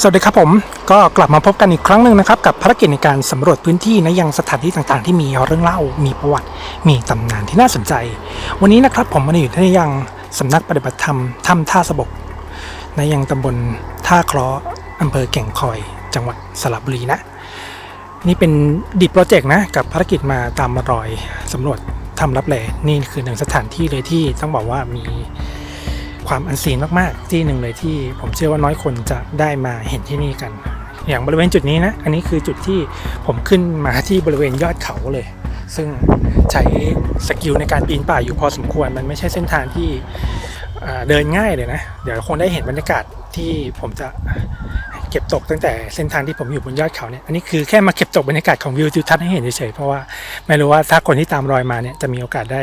สวัสดีครับผมก็กลับมาพบกันอีกครั้งหนึ่งนะครับ กับภารกิจในการสำรวจพื้นที่นะยังสถานที่ต่างๆ ที่มีเรื่องเล่ามีประวัติ มีตำนานที่น่าสนใจ วันนี้นะครับผมมาอยู่ที่ยังสำนักปฏิบัติธรรมถ้ำท่าสะบกในยังตำบลท่าคราะห์อำเภอแก่งคอย จังหวัดสระบุรีนะ นี่เป็นดิบโปรเจกต์นะกับภารกิจมาตามรอยสำรวจถ้ำรับแลนี่คือหนึ่งสถานที่เลยที่ต้องบอกว่ามี ความอันซีนมากๆ ที่หนึ่งเลยที่ผมเชื่อว่าน้อยคนจะได้มาเห็นที่นี่กัน อย่างบริเวณจุดนี้นะ อันนี้คือจุดที่ผมขึ้นมาที่บริเวณยอดเขาเลย ซึ่งใช้สกิลในการปีนป่ายอยู่พอสมควร มันไม่ใช่เส้นทางที่เดินง่ายเลยนะ เดี๋ยวคงได้เห็นบรรยากาศที่ผมจะ ก็บตกตั้งแต่เส้นทางที่ผมอยู่บนยอดเขาเนี่ยอันนี้คือแค่มาเก็บตกบรรยากาศของวิวทิวทัศน์ให้เห็นเฉยๆเพราะว่าไม่รู้ว่าถ้าคนที่ตามรอยมาเนี่ยจะมีโอกาสได้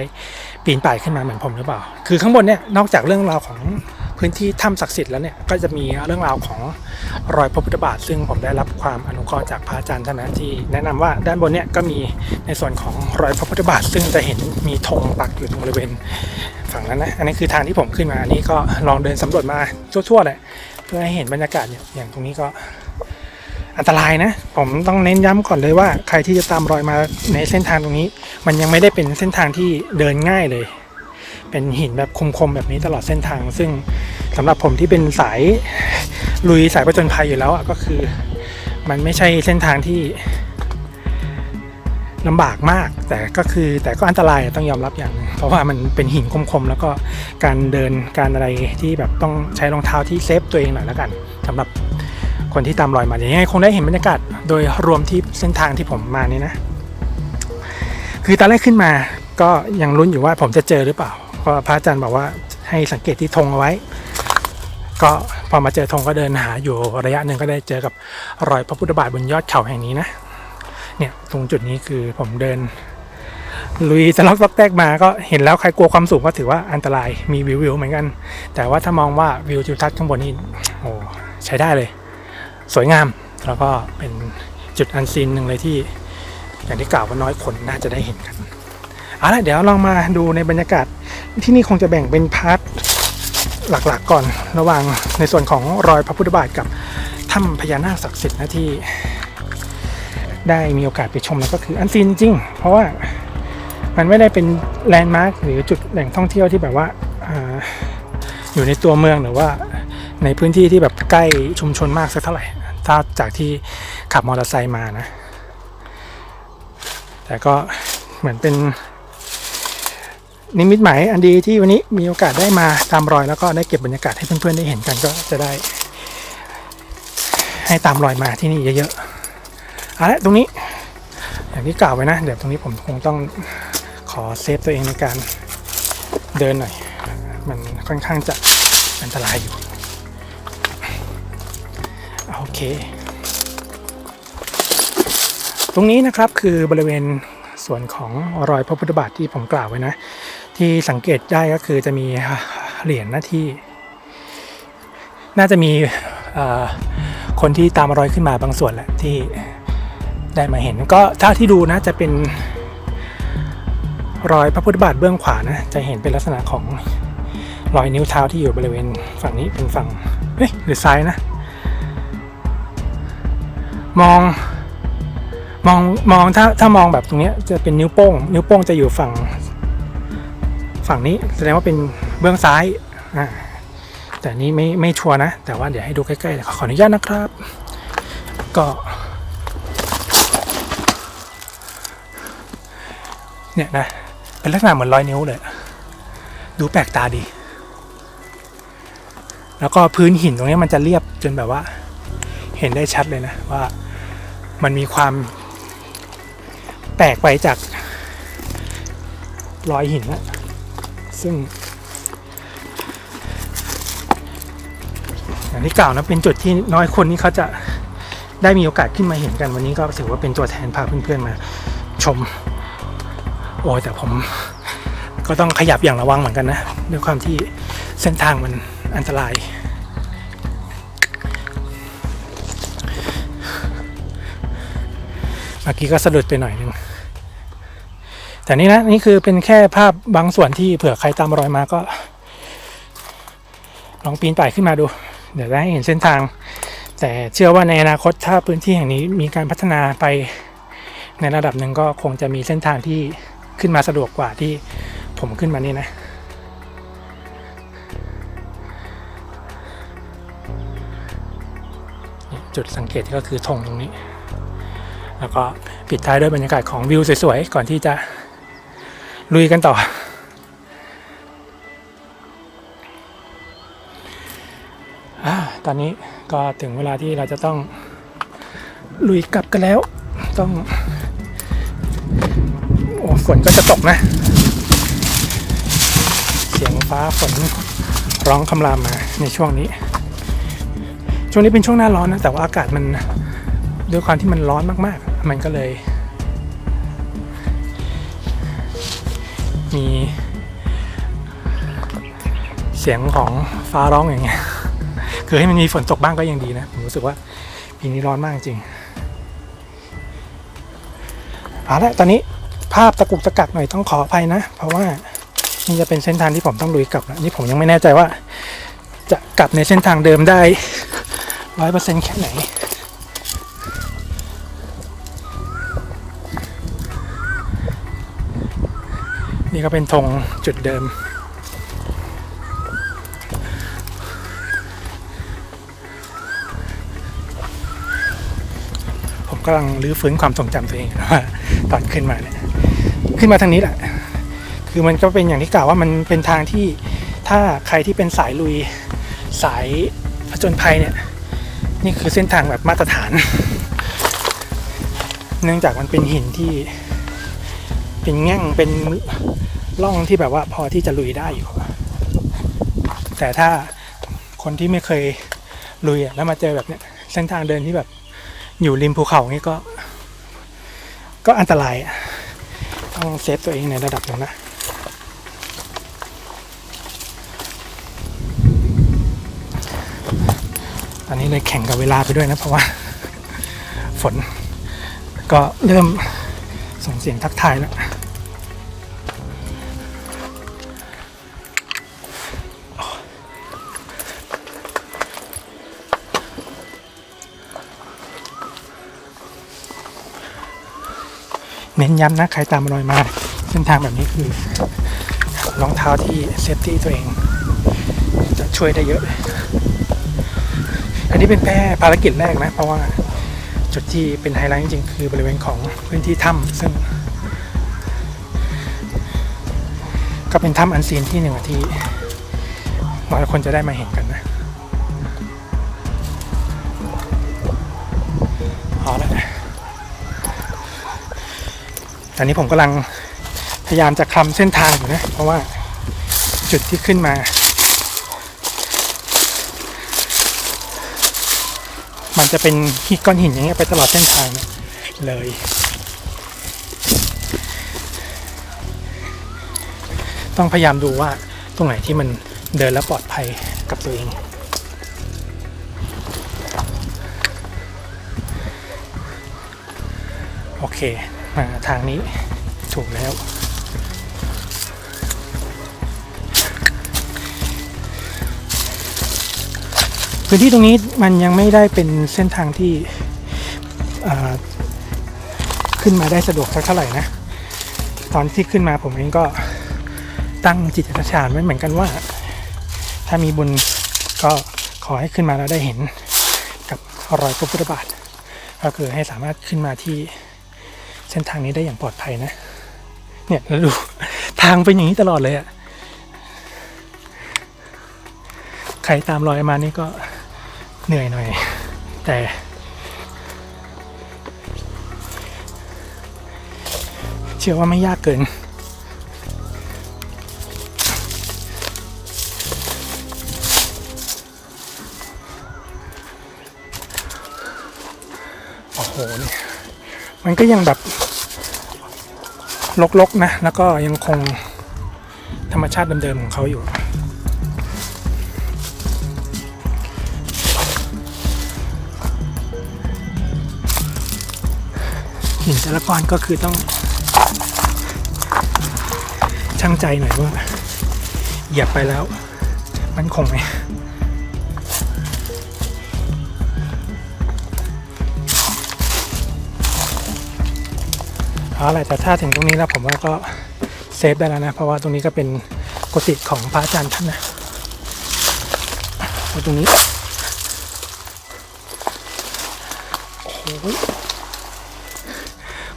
ปีนป่ายขึ้นมาเหมือนผมหรือเปล่า คือข้างบนเนี่ยนอกจากเรื่องราวของพื้นที่ถ้ำศักดิ์สิทธิ์แล้วเนี่ยก็จะมีเรื่องราวของรอยพระพุทธบาท ซึ่งผมได้รับความอนุเคราะห์จากพระอาจารย์ท่านนะที่ แนะนำว่าด้านบนเนี่ยก็มีในส่วนของรอยพระพุทธบาท ซึ่งจะเห็นมีธงปักอยู่ตรงบริเวณฝั่งนั้นนะอันนี้คือทางที่ผมขึ้นมาอันนี้ก็ลองเดินสำรวจมาทั่วๆเลย พื่อให้เห็นบรรยากาศเนี่ยอย่างตรงนี้ก็อันตรายนะ ผมต้องเน้นย้ำก่อนเลยว่า ใครที่จะตามรอยมาในเส้นทางตรงนี้ มันยังไม่ได้เป็นเส้นทางที่เดินง่ายเลย เป็นหินแบบคมๆแบบนี้ตลอดเส้นทาง ซึ่งสำหรับผมที่เป็นสายลุยสายประจนภัยอยู่แล้วก็คือ มันไม่ใช่เส้นทางที่ ลำบากมาก แต่ก็คือแต่ก็อันตรายต้องยอมรับอย่างหนึงเพราะว่ามันเป็นหินคมๆ แล้วก็การเดินการอะไรที่แบบต้องใช้รองเท้าที่เซฟตัวเองหน่อยแล้วกันสำหรับคนที่ตามรอยมาอย่างนี้คงได้เห็นบรรยากาศโดยรวมที่เส้นทางที่ผมมานี่นะ คือตอนแรกขึ้นมาก็ยังลุ้นอยู่ว่าผมจะเจอหรือเปล่าเพราะพระอาจารย์บอกว่าให้สังเกตที่ธงเอาไว้ ก็พอมาเจอธงก็เดินหาอยู่ระยะหนึ่งก็ได้เจอกับรอยพระพุทธบาทบนยอดเขาแห่งนี้นะ เนี่ยตรงจุดนี้คือผมเดิน ลุยสล็อกซอกแตกมาก็เห็นแล้วใครกลัวความสูงก็ถือว่าอันตรายมีวิววิวเหมือนกัน แต่ว่าถ้ามองว่าวิวทิวทัศน์ข้างบนนี่โอ้ใช้ได้เลย สวยงาม แล้วก็เป็นจุดอันซีนหนึ่งเลยที่ อย่างที่กล่าวว่าน้อยคนน่าจะได้เห็นกันเอาละเดี๋ยวลองมาดูในบรรยากาศที่นี่คงจะแบ่งเป็นพาร์ทหลักๆก่อนระหว่างในส่วนของรอยพระพุทธบาทกับถ้ำพญานาคศักดิ์สิทธิ์นะที่ ได้มีโอกาสไปชมแล้วก็คืออันซีนจริง เพราะว่ามันไม่ได้เป็นแลนด์มาร์คหรือจุดแหล่งท่องเที่ยวที่แบบว่าอาอยู่ในตัวเมืองหรือว่าในพื้นที่ที่แบบใกล้ชุมชนมากสักเท่าไหร่ถ้าจากที่ขับมอเตอร์ไซค์มานะ แต่ก็เหมือนเป็นนิมิตหมายอันดีที่วันนี้มีโอกาสได้มาตามรอยแล้วก็ได้เก็บบรรยากาศให้เพื่อนๆได้เห็นกันก็จะได้ ให้ตามรอยมาที่นี่เยอะๆ เอาละตรงนี้ อย่างที่กล่าวไว้นะ เดี๋ยวตรงนี้ผมคงต้องขอเซฟตัวเองในการเดินหน่อย มันค่อนข้างจะอันตรายอยู่โอเค ตรงนี้นะครับคือบริเวณส่วนของรอยพระพุทธบาทที่ผมกล่าวไว้นะ ที่สังเกตได้ก็คือจะมีเหรียญหน้าที่ น่าจะมีคนที่ตามรอยขึ้นมาบางส่วนแหละที่ ได้มาเห็นก็ถ้าที่ดูนะจะเป็นรอยพระพุทธบาทเบื้องขวานะ จะเห็นเป็นลักษณะของรอยนิ้วเท้าที่อยู่บริเวณฝั่งนี้เป็นฝั่งเฮ้ยหรือซ้ายนะ มองมองมองถ้าถ้ามองแบบตรงนี้จะเป็นนิ้วโป้ง นิ้วโป้งจะอยู่ฝั่งฝั่งนี้แสดงว่าเป็นเบื้องซ้ายอ่าแต่นี้ไม่ไม่ชัวร์นะ แต่ว่าเดี๋ยวให้ดูใกล้ๆเลยขออนุญาตนะครับ ก็ เนี่ยนะ เป็นลักษณะเหมือนรอยนิ้วเลย ดูแปลกตาดี แล้วก็พื้นหินตรงนี้มันจะเรียบจนแบบว่า เห็นได้ชัดเลยนะ ว่ามันมีความแปลกไปจากรอยหินนะซึ่งอย่างที่กล่าวนะเป็นจุดที่น้อยคนที่เขาจะได้มีโอกาสขึ้นมาเห็นกันวันนี้ก็ถือว่าเป็นตัวแทนพาเพื่อนๆมาชม โอ้ยแต่ผมก็ต้องขยับอย่างระวังเหมือนกันนะด้วยความที่เส้นทางมันอันตราย เมื่อกี้ก็สะดุดไปหน่อยนึงแต่นี่นะนี่คือเป็นแค่ภาพบางส่วนที่เผื่อใครตามรอยมาก็ ลองปีนป่ายขึ้นมาดู เดี๋ยวได้เห็นเส้นทาง แต่เชื่อว่าในอนาคตถ้าพื้นที่แห่งนี้มีการพัฒนาไปในระดับหนึ่งก็คงจะมีเส้นทางที่ ขึ้นมาสะดวกกว่าที่ผมขึ้นมานี่นะ จุดสังเกตก็คือธงตรงนี้ แล้วก็ปิดท้ายด้วยบรรยากาศของวิวสวยๆ ก่อนที่จะลุยกันต่อ ตอนนี้ก็ถึงเวลาที่เราจะต้องลุยกลับกันแล้ว ต้อง ฝนก็จะตกนะ เสียงฟ้าฝนร้องคำรามมาในช่วงนี้ ช่วงนี้เป็นช่วงหน้าร้อนนะ แต่ว่าอากาศมันด้วยความที่มันร้อนมากๆ มันก็เลย มี เสียงของฟ้าร้องอย่างเงี้ยคือให้มันมีฝนตกบ้างก็ยังดีนะ ผมรู้สึกว่าปีนี้ร้อนมากจริงเอาละตอนนี้ ภาพตะกุกตะกักหน่อยต้องขออภัยนะ เพราะว่านี่จะเป็นเส้นทางที่ผมต้องลุยกลับนี่ผมยังไม่แน่ใจว่า จะกลับในเส้นทางเดิมได้ร้อยเปอร์เซ็นต์แค่ไหนนี่ก็เป็นธงจุดเดิม ผมกำลังรื้อฟื้นความทรงจำตัวเองว่า ตอนขึ้นมาเนี่ยขึ้นมาทางนี้แหละ คือมันก็เป็นอย่างที่กล่าวว่ามันเป็นทางที่ถ้าใครที่เป็นสายลุยสายผจญภัยเนี่ยนี่คือเส้นทางแบบมาตรฐาน เนื่องจากมันเป็นหินที่ เป็นแง่งเป็นร่องที่แบบว่าพอที่จะลุยได้อยู่ แต่ถ้าคนที่ไม่เคยลุยแล้วมาเจอแบบเนี้ยเส้นทางเดินที่แบบอยู่ริมภูเขานี่ก็ ก็อันตรายอะต้องเซฟตัวเองในระดับหนึ่งนะตอนนี้เลยแข่งกับเวลาไปด้วยนะเพราะว่า ฝนก็เริ่มส่งเสียงทักทายแล้ว เน้นย้ำนะใครตามรอยมา เส้นทางแบบนี้คือรองเท้าที่เซฟตี้ตัวเอง จะช่วยได้เยอะ อันนี้เป็นแค่ภารกิจแรกนะ เพราะว่าจุดที่เป็นไฮไลท์จริงๆ คือบริเวณของพื้นที่ถ้ำซึ่ง ก็เป็นถ้ำอันซีนที่หนึ่งที่น้อยคนจะได้มาเห็นกันนะ ตอนนี้ผมกำลังพยายามจะคลำเส้นทางอยู่นะ เพราะว่าจุดที่ขึ้นมา มันจะเป็นหินก้อนหินอย่างเงี้ยไปตลอดเส้นทางเลยต้องพยายามดูว่าตรงไหนที่มันเดินแล้วปลอดภัยกับตัวเอง โอเค มาทางนี้ถูกแล้ว พื้นที่ตรงนี้มันยังไม่ได้เป็นเส้นทางที่ขึ้นมาได้สะดวกสักเท่าไหร่นะ ตอนที่ขึ้นมาผมเองก็ตั้งจิตอธิษฐานไว้เหมือนกันว่า ถ้ามีบุญก็ขอให้ขึ้นมาแล้วได้เห็นกับรอยพระพุทธบาท ก็คือให้สามารถขึ้นมาที่ เส้นทางนี้ได้อย่างปลอดภัยนะ เนี่ยแล้วดูทางเป็นอย่างนี้ตลอดเลยอะใครตามรอยมานี่ก็เหนื่อยหน่อย แต่เชื่อว่าไม่ยากเกินโอ้โหนี่มันก็ยังแบบ ลกๆนะ แล้วก็ยังคงธรรมชาติเดิมๆของเขาอยู่หินแต่ละก้อนก็คือต้องช่างใจหน่อยว่าเหยียบไปแล้ว มันคงไหม เอาอะไรแต่ถ้าถึงตรงนี้แล้วผมว่าก็เซฟได้แล้วนะ เพราะว่าตรงนี้ก็เป็นกุฏิของพระอาจารย์ท่านนะตรงนี้โอ้โห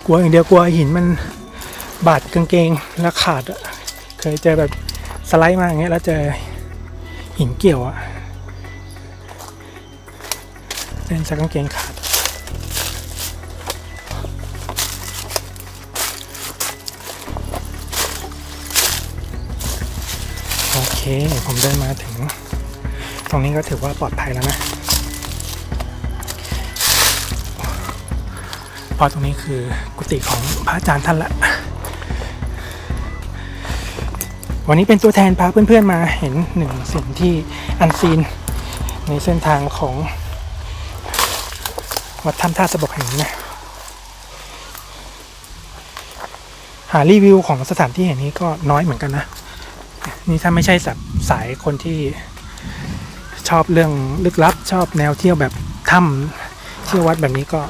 กลัวอย่างเดียวกลัวหินมันบาดกางเกงแล้วขาดอะเคยเจอแบบสไลด์มาอย่างเงี้ยแล้วเจอหินเกี่ยวอะเส้นชักกางเกงขาด โอเค ผมเดินมาถึง ตรงนี้ก็ถือว่าปลอดภัยแล้วนะพราะตรงนี้คือกุฏิของพระอาจารย์ท่านละ วันนี้เป็นตัวแทนพาเพื่อนๆมาเห็นหนึ่งสิ่งที่อันซีนในเส้นทางของวัดถ้ำท่าสะบกแห่งนี้นะหารีวิวของสถานที่แห่งนี้ก็น้อยเหมือนกันนะ นี่ถ้าไม่ใช่สับสายคนที่ชอบเรื่องลึกลับ ชอบแนวเที่ยวแบบถ้ำเที่ยววัดแบบนี้ก็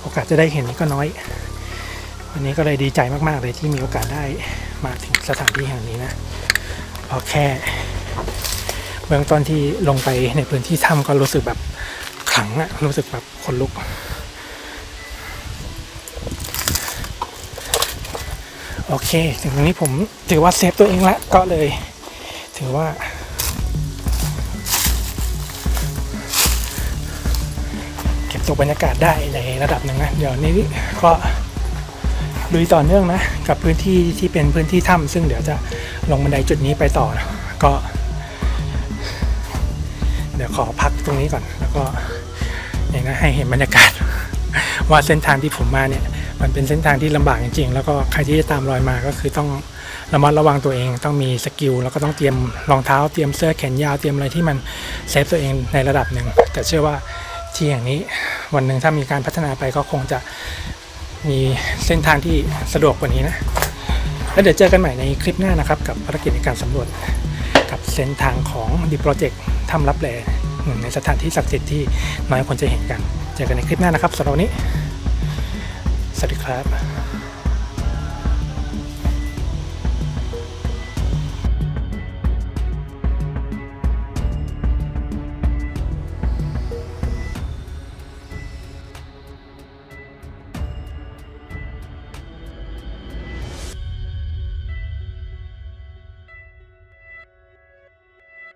โอกาสจะได้เห็นก็น้อย วันนี้ก็เลยดีใจมากๆเลยที่มีโอกาสได้มาถึงสถานที่แห่งนี้นะพอแค่เบื้องต้นที่ลงไปในพื้นที่ถ้ำก็รู้สึกแบบขลังอะรู้สึกแบบขนลุก อเค ถึงตรงนี้ผมถือว่าเซฟตัวเองละก็เลย ถือว่า เก็บตัวบรรยากาศได้ในระดับหนึ่งนะ เดี๋ยวนี้ก็ลุยต่อเนื่องนะ กับพื้นที่ที่เป็นพื้นที่ถ้ำซึ่งเดี๋ยวจะลงบันไดจุดนี้ไปต่อนะก็ เดี๋ยวขอพักตรงนี้ก่อน แล้วก็อย่างนะให้เห็นบรรยากาศ ว่าเส้นทางที่ผมมาเนี่ย มันเป็นเส้นทางที่ลำบากจริงๆ แล้วก็ใครที่จะตามรอยมาก็คือต้องระมัดระวังตัวเอง ต้องมีสกิลแล้วก็ต้องเตรียมรองเท้าเตรียมเสื้อแขนยาวเตรียมอะไรที่มันเซฟตัวเองในระดับหนึ่งแต่เชื่อว่าที่อย่างนี้วันหนึ่งถ้ามีการพัฒนาไปก็คงจะมีเส้นทางที่สะดวกกว่านี้นะ แล้วเดี๋ยวเจอกันใหม่ในคลิปหน้านะครับ กับภารกิจในการสำรวจกับเส้นทางของดีโปรเจกต์ทำรับแลหนึ่งในสถานที่ศักดิ์สิทธิ์ที่น้อยคนจะเห็นกัน เจอกันในคลิปหน้านะครับสำหรับวันนี้ สวัสดีครับ